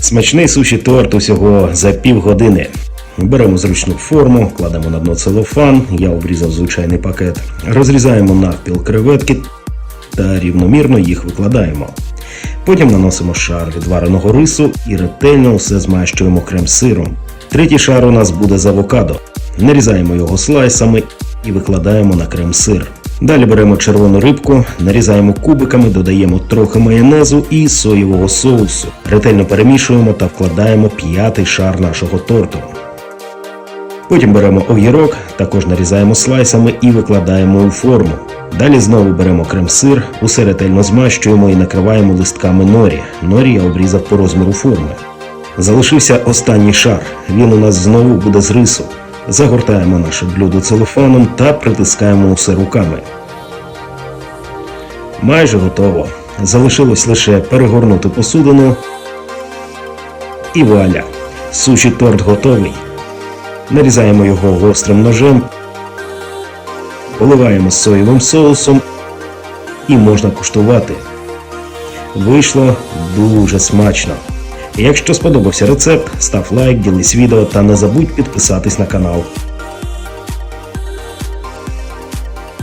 Смачний суші торт усього за півгодини. Беремо зручну форму, кладемо на дно целофан, я обрізав звичайний пакет, розрізаємо навпіл креветки та рівномірно їх викладаємо. Потім наносимо шар відвареного рису і ретельно все змащуємо крем-сиром. Третій шар у нас буде з авокадо. Нарізаємо його слайсами і викладаємо на крем-сир. Далі беремо червону рибку, нарізаємо кубиками, додаємо трохи майонезу і соєвого соусу. Ретельно перемішуємо та вкладаємо п'ятий шар нашого торту. Потім беремо огірок, також нарізаємо слайсами і викладаємо у форму. Далі знову беремо крем-сир, усе ретельно змащуємо і накриваємо листками норі. Норі я обрізав по розміру форми. Залишився останній шар. Він у нас знову буде з рису. Загортаємо наше блюдо целофаном та притискаємо усе руками. Майже готово. Залишилось лише перегорнути посудину. І вуаля! Суші торт готовий. Нарізаємо його гострим ножем, поливаємо соєвим соусом і можна куштувати. Вийшло дуже смачно. Якщо сподобався рецепт, став лайк, ділись відео та не забудь підписатись на канал.